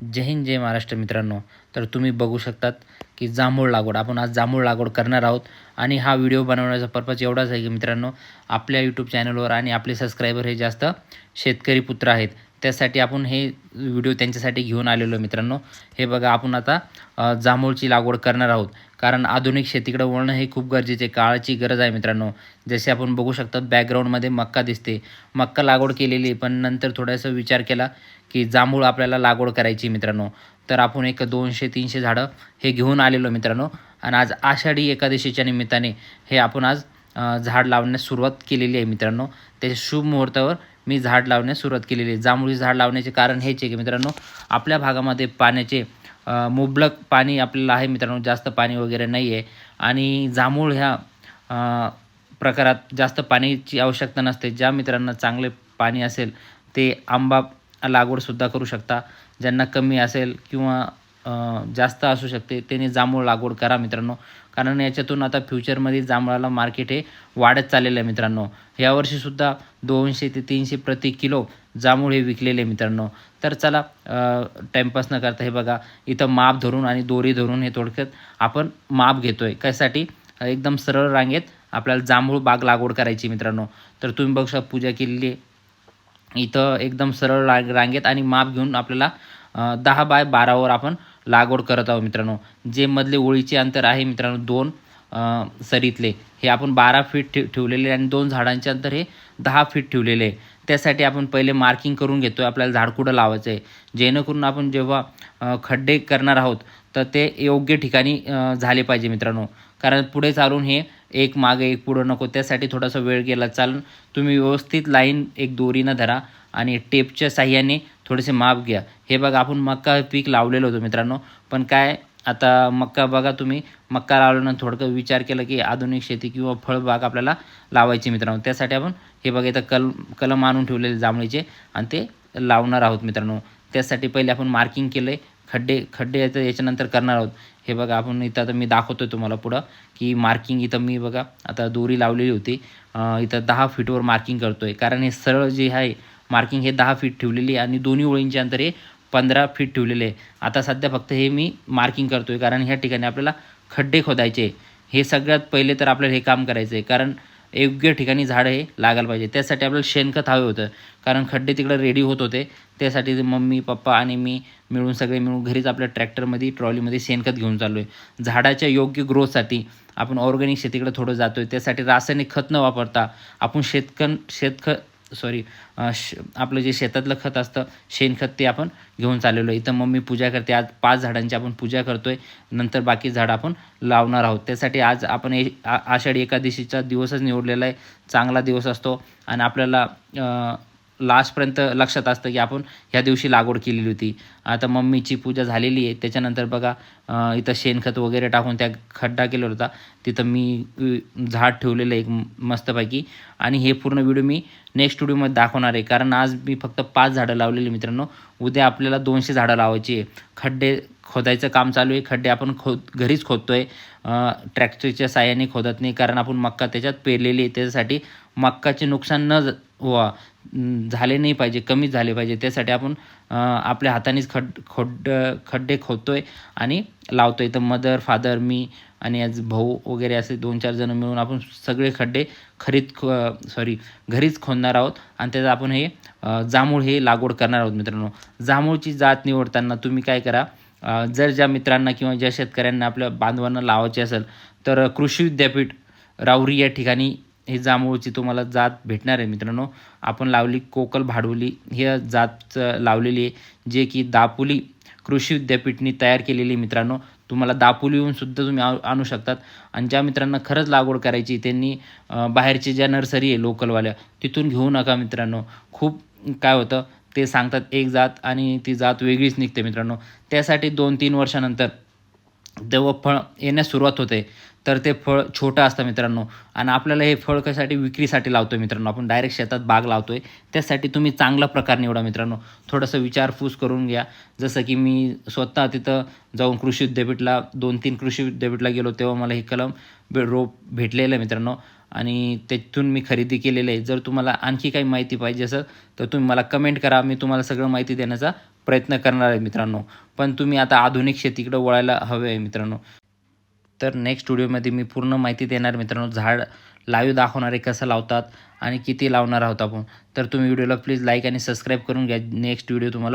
जय हिंद जय महाराष्ट्र मित्रांनो. तर तुम्ही बघू शकतात की जांभूळ लागवड आपण आज जांभूळ लागवड करणार आहोत. आणि हा व्हिडिओ बनवण्याचा पर्पज एवढाच आहे की मित्रांनो आपल्या यूट्यूब चॅनलवर आणि आपले सबस्क्रायबर हे जास्त शेतकरी पुत्र आहेत. त्यासाठी आपण हे व्हिडिओ त्यांच्यासाठी घेऊन आलेलो आहे मित्रांनो. हे बघा आपण आता जांभूळची लागवड करणार आहोत. कारण आधुनिक शेतीकडे वळणं हे खूप गरजेचे आहे काळाची गरज आहे मित्रांनो. जसे आपण बघू शकतात बॅकग्राऊंडमध्ये मक्का दिसते. मक्का लागवड केलेली पण नंतर थोडासा विचार केला की जांभूळ आपल्याला लागवड करायची मित्रांनो. तर आपण एक दोनशे तीनशे झाडं हे घेऊन आलेलो मित्रांनो. आणि आज आषाढी एकादशीच्या निमित्ताने हे आपण आज झाड लावण्यास सुरुवात केलेली आहे मित्रांनो. त्याच्या शुभ मुहूर्तावर मी झाड लावण्यास सुरुवात केलेली आहे. जांभूळी झाड लावण्याचे कारण हेच आहे की मित्रांनो आपल्या भागामध्ये पाण्याचे मुबलक पाणी आपल्याला आहे मित्रांनो जास्त पाणी वगैरे नाही आहे आणि जांभूळ ह्या प्रकारात जास्त पाण्याची आवश्यकता नसते. ज्या मित्रांना चांगले पाणी असेल ते आंबा लागवडसुद्धा करू शकता. ज्यांना कमी असेल किंवा जास्त असू शकते त्यांनी जांभूळ लागवड करा मित्रांनो. कारण याच्यातून आता फ्युचरमध्ये जांभळाला मार्केट हे वाढत चाललेलं आहे मित्रांनो. यावर्षीसुद्धा दोनशे ते तीनशे प्रति किलो जांभूळ हे विकलेले आहे मित्रांनो. तर चला टाईमपास न करता हे बघा इथं माप धरून आणि दोरी धरून हे थोडक्यात आपण माप घेतो आहे कशासाठी? एकदम सरळ रांगेत आपल्याला जांभूळ बाग लागवड करायची मित्रांनो. तर तुम्ही बघशा पूजा केलेली इथं एकदम सरळ रांगेत आणि माप घेऊन आपल्याला दहा बाय बारावर आपण लागवड करत आहोत मित्रांनो. जे मधले ओळीचे अंतर आहे मित्रांनो दोन सरीतले. हे आपण बारा फीट ठेव ठेवलेले आहे आणि दोन झाडांचे अंतर हे दहा फीट ठेवलेले आहे. त्यासाठी आपण पहिले मार्किंग करून घेतो आहे आपल्याला झाड कुठं लावायचं आहे जेणेकरून आपण जेव्हा खड्डे करणार आहोत तर ते योग्य ठिकाणी झाले पाहिजे मित्रांनो. कारण पुढे चालून हे एक मागे एक पुढं नको. त्यासाठी थोडासा वेळ गेला. चालून तुम्ही व्यवस्थित लाईन एक दोरीनं धरा आणि टेपच्या साह्याने थोडेसे माप घ्या. हे बघा आपण मक्का पीक लावलेलं होतं मित्रांनो. पण काय आता मक्का बघा तुम्ही. मक्का लावल्यानंतर थोडकं विचार केला की आधुनिक शेती किंवा फळबाग आपल्याला लावायची मित्रांनो. त्यासाठी आपण हे बघा इथं कल कलम आणून ठेवलेले जांभळीचे आणि ते लावणार आहोत मित्रांनो. त्यासाठी पहिले आपण मार्किंग केलं आहे खड्डे खड्डे याचं याच्यानंतर करणार आहोत. हे बघा आपण इथं आता मी दाखवतो तुम्हाला पुढं की मार्किंग इथं मी बघा आता दोरी लावलेली होती. इथं दहा फीटवर मार्किंग करतो आहे कारण हे सरळ जे आहे मार्किंग हे दहा फीट ठेवलेली आहे आणि दोन्ही ओळींचे अंतर हे पंधरा फीट ठेवलेले आहे. आता सध्या फक्त हे मी मार्किंग करतो आहे कारण ह्या ठिकाणी आपल्याला खड्डे खोदायचे हे सगळ्यात पहिले तर आपल्याला हे काम करायचं आहे कारण योग्य ठिकाणी झाडं हे लागायला पाहिजे. त्यासाठी आपल्याला शेणखत हवे होतं. कारण खड्डे तिकडे रेडी होत होते. त्यासाठी ते मम्मी पप्पा आणि मी मिळून सगळे मिळून घरीच आपल्या ट्रॅक्टरमध्ये ट्रॉलीमध्ये शेणखत घेऊन चाललो आहे झाडाच्या योग्य ग्रोथसाठी आपण ऑर्गॅनिक शेतीकडे थोडं जातो आहे त्यासाठी रासायनिक खत न वापरता आपण शेतकन शेतखत सॉरी श आपलं जे शेतातलं खत असतं शेणखत ते आपण घेऊन चाललेलो आहे. इथं मम्मी पूजा करते. आज पाच झाडांची आपण पूजा करतोय. नंतर बाकी झाडं आपण लावणार आहोत. त्यासाठी आज आपण ए आषाढी एकादशीचा दिवसच निवडलेला आहे. चांगला दिवस असतो. आणि आपल्याला लास्टपर्यंत लक्षात असतं की आपण ह्या दिवशी लागवड केलेली होती. आता मम्मीची पूजा झालेली आहे. त्याच्यानंतर बघा इथं शेणखत वगैरे टाकून त्या खड्डा केला होता. तिथं मी झाड ठेवलेलं आहे एक मस्तपैकी. आणि हे पूर्ण व्हिडिओ मी नेक्स्ट व्हिडिओमध्ये दाखवणार आहे. कारण आज मी फक्त पाच झाडं लावलेली मित्रांनो. उद्या आपल्याला दोनशे झाडं लावायची आहे. खड्डे खोदायचं काम चालू आहे. खड्डे आपण खोद घरीच खोदतो आहे ट्रॅक्टरच्या साह्याने खोदत नाही. कारण आपण मक्का त्याच्यात पेरलेली आहे. त्याच्यासाठी मक्काचे नुकसान न ज- व्हा झाले नाही पाहिजे. कमीच झाले पाहिजे. त्यासाठी आपण आपल्या हातानेच खड खोड खड्डे खोदतो आहे आणि लावतो आहे तर मदर फादर मी आणि आज भाऊ वगैरे असे दोन चार जण मिळून आपण सगळे खड्डे खरीद खो सॉरी घरीच खोदणार आहोत. आणि त्याचं आपण हे जांभूळ हे लागवड करणार आहोत मित्रांनो. जांभूळची जात निवडताना तुम्ही काय करा जर ज्या मित्रांना किंवा ज्या शेतकऱ्यांना आपल्या बांधवांना लावायचे असेल तर कृषी विद्यापीठ राऊरी या ठिकाणी हे जांभूळची तुम्हाला जात भेटणार आहे मित्रांनो. आपण लावली कोकल भाडवली हे जात लावलेली आहे जे की दापोली कृषी विद्यापीठनी तयार केलेली आहे मित्रांनो. तुम्हाला दापोलीहून सुद्धा तुम्ही आ- आणू शकतात. आणि ज्या मित्रांना खरंच लागवड करायची त्यांनी बाहेरची ज्या नर्सरी आहे लोकलवाल्या तिथून घेऊ नका मित्रांनो. खूप काय होतं ते सांगतात एक जात आणि ती जात वेगळीच निघते मित्रांनो. त्यासाठी दोन तीन वर्षानंतर जेव्हा फळ येण्यास सुरुवात होते. तर ते फळ छोटं असतं मित्रांनो. आणि आपल्याला हे फळ कशासाठी विक्रीसाठी लावतो आहे मित्रांनो. आपण डायरेक्ट शेतात बाग लावतो आहे त्यासाठी तुम्ही चांगला प्रकार निवडा मित्रांनो. थोडंसं विचारपूस करून घ्या. जसं की मी स्वतः तिथं जाऊन कृषी विद्यापीठला दोन तीन कृषी विद्यापीठला गेलो तेव्हा मला हे कलम रोप भेटलेलं आहे मित्रांनो. आणि त्यातून मी खरेदी केलेलं आहे जर तुम्हाला आणखी काही माहिती पाहिजे असेल तर तुम्ही मला कमेंट करा. मी तुम्हाला सगळं माहिती देण्याचा प्रयत्न करणार आहे मित्रांनो. पण तुम्ही आता आधुनिक शेतीकडे वळायला हवे आहे मित्रांनो. तर नेक्स्ट व्हिडिओमध्ये मी पूर्ण माहिती देणार मित्रांनो. झाड लाईव्ह दाखवणारे कसं लावतात आणि किती लावणार आहोत आपण. तर तुम्ही व्हिडिओला प्लीज लाईक आणि सबस्क्राईब करून घ्या. नेक्स्ट व्हिडिओ तुम्हाला